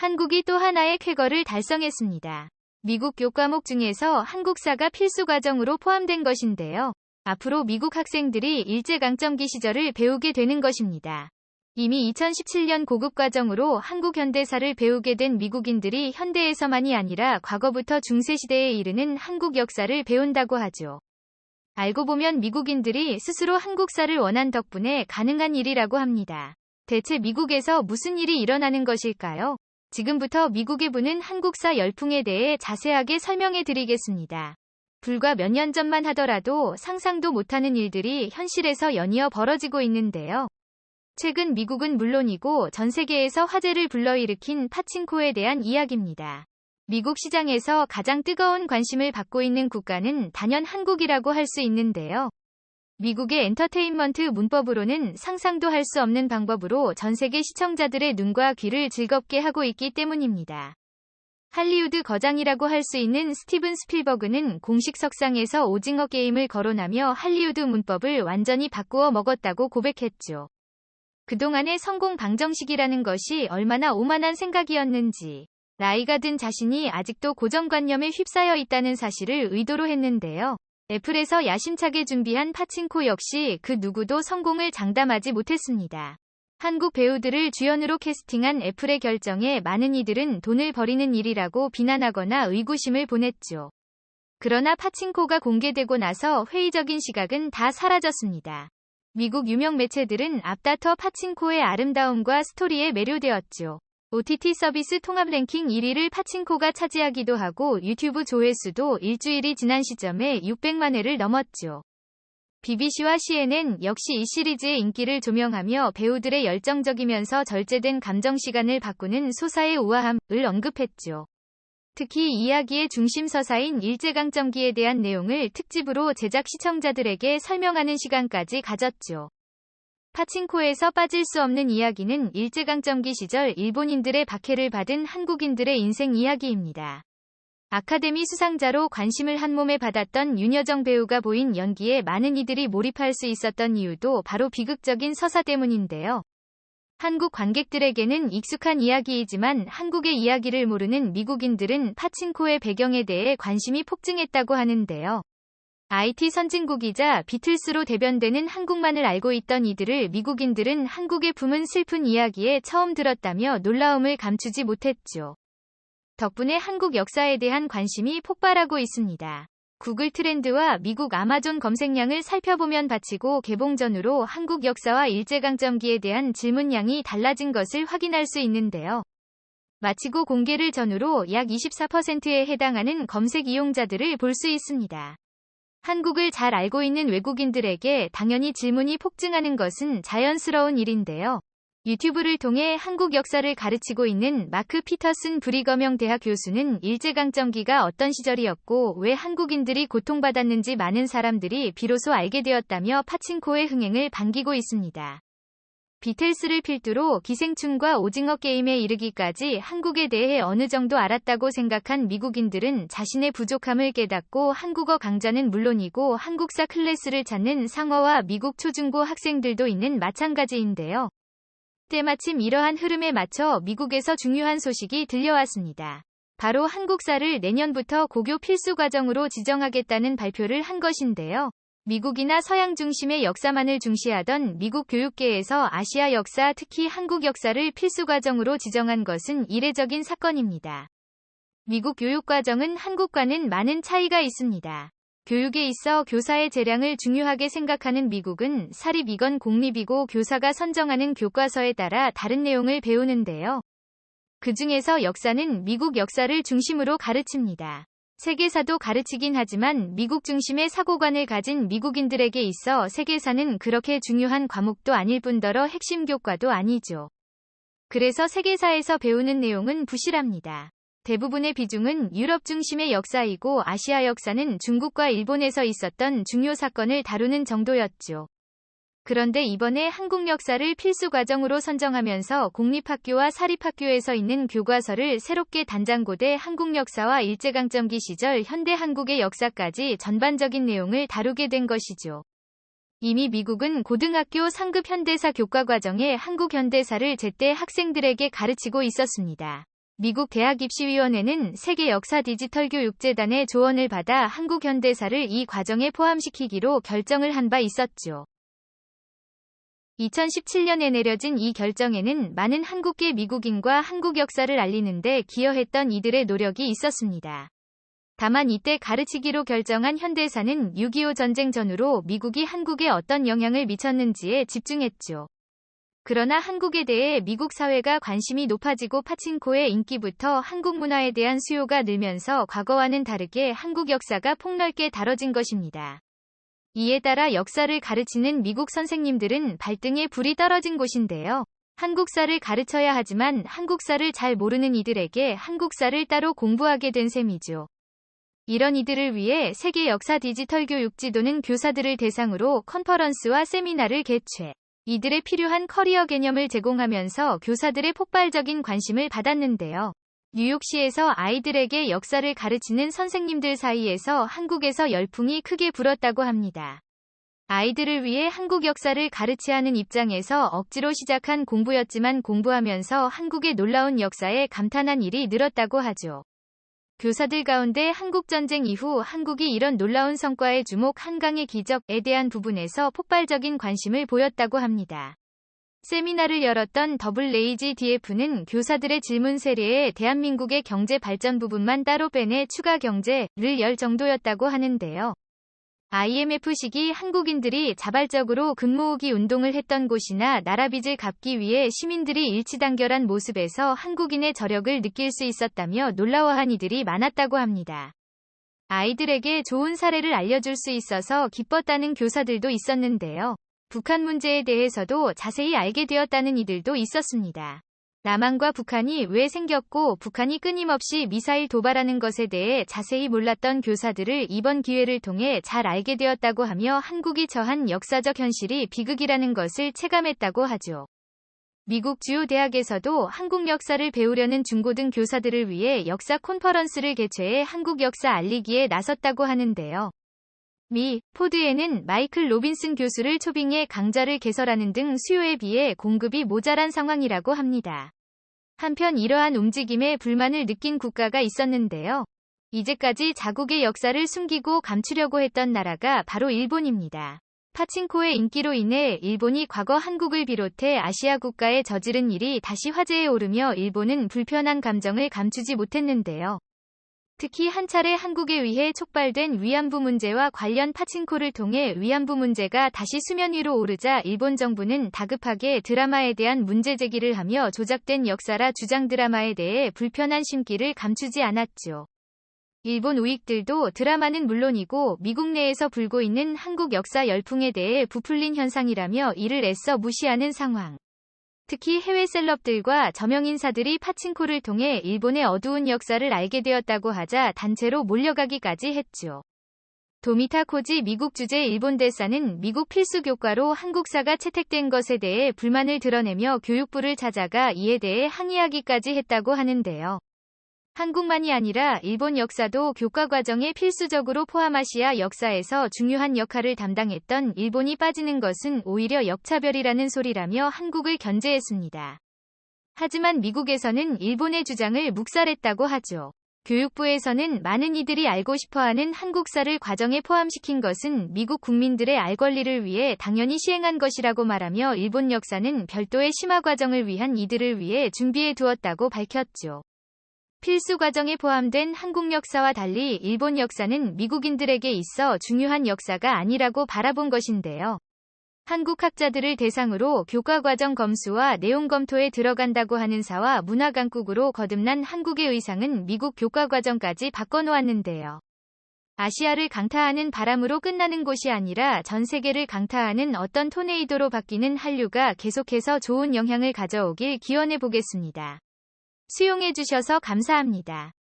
한국이 또 하나의 쾌거를 달성했습니다. 미국 교과목 중에서 한국사가 필수 과정으로 포함된 것인데요. 앞으로 미국 학생들이 일제강점기 시절을 배우게 되는 것입니다. 이미 2017년 고급 과정으로 한국 현대사를 배우게 된 미국인들이 현대에서만이 아니라 과거부터 중세시대에 이르는 한국 역사를 배운다고 하죠. 알고 보면 미국인들이 스스로 한국사를 원한 덕분에 가능한 일이라고 합니다. 대체 미국에서 무슨 일이 일어나는 것일까요? 지금부터 미국에 부는 한국사 열풍에 대해 자세하게 설명해 드리겠습니다. 불과 몇 년 전만 하더라도 상상도 못하는 일들이 현실에서 연이어 벌어지고 있는데요. 최근 미국은 물론이고 전 세계에서 화제를 불러일으킨 파친코에 대한 이야기입니다. 미국 시장에서 가장 뜨거운 관심을 받고 있는 국가는 단연 한국이라고 할 수 있는데요. 미국의 엔터테인먼트 문법으로는 상상도 할 수 없는 방법으로 전 세계 시청자들의 눈과 귀를 즐겁게 하고 있기 때문입니다. 할리우드 거장이라고 할 수 있는 스티븐 스필버그는 공식 석상에서 오징어 게임을 거론하며 할리우드 문법을 완전히 바꾸어 먹었다고 고백했죠. 그동안의 성공 방정식이라는 것이 얼마나 오만한 생각이었는지, 나이가 든 자신이 아직도 고정관념에 휩싸여 있다는 사실을 의도로 했는데요. 애플에서 야심차게 준비한 파친코 역시 그 누구도 성공을 장담하지 못했습니다. 한국 배우들을 주연으로 캐스팅한 애플의 결정에 많은 이들은 돈을 버리는 일이라고 비난하거나 의구심을 보냈죠. 그러나 파친코가 공개되고 나서 회의적인 시각은 다 사라졌습니다. 미국 유명 매체들은 앞다퉈 파친코의 아름다움과 스토리에 매료되었죠. OTT 서비스 통합 랭킹 1위를 파친코가 차지하기도 하고 유튜브 조회수도 일주일이 지난 시점에 600만 회를 넘었죠. BBC와 CNN 역시 이 시리즈의 인기를 조명하며 배우들의 열정적이면서 절제된 감정 시간을 바꾸는 소사의 우아함을 언급했죠. 특히 이야기의 중심 서사인 일제강점기에 대한 내용을 특집으로 제작 시청자들에게 설명하는 시간까지 가졌죠. 파친코에서 빠질 수 없는 이야기는 일제강점기 시절 일본인들의 박해를 받은 한국인들의 인생 이야기입니다. 아카데미 수상자로 관심을 한몸에 받았던 윤여정 배우가 보인 연기에 많은 이들이 몰입할 수 있었던 이유도 바로 비극적인 서사 때문인데요. 한국 관객들에게는 익숙한 이야기이지만 한국의 이야기를 모르는 미국인들은 파친코의 배경에 대해 관심이 폭증했다고 하는데요. IT 선진국이자 비틀스로 대변되는 한국만을 알고 있던 이들을 미국인들은 한국의 품은 슬픈 이야기에 처음 들었다며 놀라움을 감추지 못했죠. 덕분에 한국 역사에 대한 관심이 폭발하고 있습니다. 구글 트렌드와 미국 아마존 검색량을 살펴보면 바치고 개봉 전으로 한국 역사와 일제강점기에 대한 질문량이 달라진 것을 확인할 수 있는데요. 마치고 공개를 전후로 약 24%에 해당하는 검색 이용자들을 볼 수 있습니다. 한국을 잘 알고 있는 외국인들에게 당연히 질문이 폭증하는 것은 자연스러운 일인데요. 유튜브를 통해 한국 역사를 가르치고 있는 마크 피터슨 브리거명 대학 교수는 일제강점기가 어떤 시절이었고 왜 한국인들이 고통받았는지 많은 사람들이 비로소 알게 되었다며 파친코의 흥행을 반기고 있습니다. 비틀스를 필두로 기생충과 오징어 게임에 이르기까지 한국에 대해 어느 정도 알았다고 생각한 미국인들은 자신의 부족함을 깨닫고 한국어 강좌는 물론이고 한국사 클래스를 찾는 상어와 미국 초중고 학생들도 있는 마찬가지인데요. 때마침 이러한 흐름에 맞춰 미국에서 중요한 소식이 들려왔습니다. 바로 한국사를 내년부터 고교 필수 과정으로 지정하겠다는 발표를 한 것인데요. 미국이나 서양 중심의 역사만을 중시하던 미국 교육계에서 아시아 역사 특히 한국 역사를 필수 과정으로 지정한 것은 이례적인 사건입니다. 미국 교육 과정은 한국과는 많은 차이가 있습니다. 교육에 있어 교사의 재량을 중요하게 생각하는 미국은 사립이건 공립이고 교사가 선정하는 교과서에 따라 다른 내용을 배우는데요. 그 중에서 역사는 미국 역사를 중심으로 가르칩니다. 세계사도 가르치긴 하지만 미국 중심의 사고관을 가진 미국인들에게 있어 세계사는 그렇게 중요한 과목도 아닐 뿐더러 핵심 교과도 아니죠. 그래서 세계사에서 배우는 내용은 부실합니다. 대부분의 비중은 유럽 중심의 역사이고 아시아 역사는 중국과 일본에서 있었던 중요 사건을 다루는 정도였죠. 그런데 이번에 한국 역사를 필수 과정으로 선정하면서 공립학교와 사립학교에서 있는 교과서를 새롭게 단장고대 한국 역사와 일제강점기 시절 현대 한국의 역사까지 전반적인 내용을 다루게 된 것이죠. 이미 미국은 고등학교 상급 현대사 교과 과정에 한국 현대사를 제때 학생들에게 가르치고 있었습니다. 미국 대학 입시위원회는 세계 역사 디지털 교육재단의 조언을 받아 한국 현대사를 이 과정에 포함시키기로 결정을 한 바 있었죠. 2017년에 내려진 이 결정에는 많은 한국계 미국인과 한국 역사를 알리는데 기여했던 이들의 노력이 있었습니다. 다만 이때 가르치기로 결정한 현대사는 6.25 전쟁 전후로 미국이 한국에 어떤 영향을 미쳤는지에 집중했죠. 그러나 한국에 대해 미국 사회가 관심이 높아지고 파친코의 인기부터 한국 문화에 대한 수요가 늘면서 과거와는 다르게 한국 역사가 폭넓게 다뤄진 것입니다. 이에 따라 역사를 가르치는 미국 선생님들은 발등에 불이 떨어진 곳인데요. 한국사를 가르쳐야 하지만 한국사를 잘 모르는 이들에게 한국사를 따로 공부하게 된 셈이죠. 이런 이들을 위해 세계 역사 디지털 교육 지도는 교사들을 대상으로 컨퍼런스와 세미나를 개최. 이들의 필요한 커리어 개념을 제공하면서 교사들의 폭발적인 관심을 받았는데요. 뉴욕시에서 아이들에게 역사를 가르치는 선생님들 사이에서 한국에서 열풍이 크게 불었다고 합니다. 아이들을 위해 한국 역사를 가르치 하는 입장에서 억지로 시작한 공부였지만 공부하면서 한국의 놀라운 역사에 감탄한 일이 늘었다고 하죠. 교사들 가운데 한국전쟁 이후 한국이 이런 놀라운 성과에 주목 한강의 기적에 대한 부분에서 폭발적인 관심을 보였다고 합니다. 세미나를 열었던 더블레이지 DF는 교사들의 질문 세례에 대한민국의 경제 발전 부분만 따로 빼내 추가 경제를 열 정도였다고 하는데요. IMF 시기 한국인들이 자발적으로 근모으기 운동을 했던 곳이나 나라 빚을 갚기 위해 시민들이 일치단결한 모습에서 한국인의 저력을 느낄 수 있었다며 놀라워한 이들이 많았다고 합니다. 아이들에게 좋은 사례를 알려줄 수 있어서 기뻤다는 교사들도 있었는데요. 북한 문제에 대해서도 자세히 알게 되었다는 이들도 있었습니다. 남한과 북한이 왜 생겼고 북한이 끊임없이 미사일 도발하는 것에 대해 자세히 몰랐던 교사들을 이번 기회를 통해 잘 알게 되었다고 하며 한국이 처한 역사적 현실이 비극이라는 것을 체감했다고 하죠. 미국 주요 대학에서도 한국 역사를 배우려는 중고등 교사들을 위해 역사 콘퍼런스를 개최해 한국 역사 알리기에 나섰다고 하는데요. 미, 포드에는 마이클 로빈슨 교수를 초빙해 강좌를 개설하는 등 수요에 비해 공급이 모자란 상황이라고 합니다. 한편 이러한 움직임에 불만을 느낀 국가가 있었는데요. 이제까지 자국의 역사를 숨기고 감추려고 했던 나라가 바로 일본입니다. 파친코의 인기로 인해 일본이 과거 한국을 비롯해 아시아 국가에 저지른 일이 다시 화제에 오르며 일본은 불편한 감정을 감추지 못했는데요. 특히 한 차례 한국에 의해 촉발된 위안부 문제와 관련 파친코를 통해 위안부 문제가 다시 수면 위로 오르자 일본 정부는 다급하게 드라마에 대한 문제 제기를 하며 조작된 역사라 주장 드라마에 대해 불편한 심기를 감추지 않았죠. 일본 우익들도 드라마는 물론이고 미국 내에서 불고 있는 한국 역사 열풍에 대해 부풀린 현상이라며 이를 애써 무시하는 상황. 특히 해외 셀럽들과 저명인사들이 파친코를 통해 일본의 어두운 역사를 알게 되었다고 하자 단체로 몰려가기까지 했죠. 도미타 코지 미국 주재 일본 대사는 미국 필수 교과로 한국사가 채택된 것에 대해 불만을 드러내며 교육부를 찾아가 이에 대해 항의하기까지 했다고 하는데요. 한국만이 아니라 일본 역사도 교과 과정에 필수적으로 포함하시아 역사에서 중요한 역할을 담당했던 일본이 빠지는 것은 오히려 역차별이라는 소리라며 한국을 견제했습니다. 하지만 미국에서는 일본의 주장을 묵살했다고 하죠. 교육부에서는 많은 이들이 알고 싶어하는 한국사를 과정에 포함시킨 것은 미국 국민들의 알 권리를 위해 당연히 시행한 것이라고 말하며 일본 역사는 별도의 심화 과정을 위한 이들을 위해 준비해 두었다고 밝혔죠. 필수 과정에 포함된 한국 역사와 달리 일본 역사는 미국인들에게 있어 중요한 역사가 아니라고 바라본 것인데요. 한국 학자들을 대상으로 교과 과정 검수와 내용 검토에 들어간다고 하는 사와 문화 강국으로 거듭난 한국의 의상은 미국 교과 과정까지 바꿔놓았는데요. 아시아를 강타하는 바람으로 끝나는 곳이 아니라 전 세계를 강타하는 어떤 토네이도로 바뀌는 한류가 계속해서 좋은 영향을 가져오길 기원해 보겠습니다. 수용해 주셔서 감사합니다.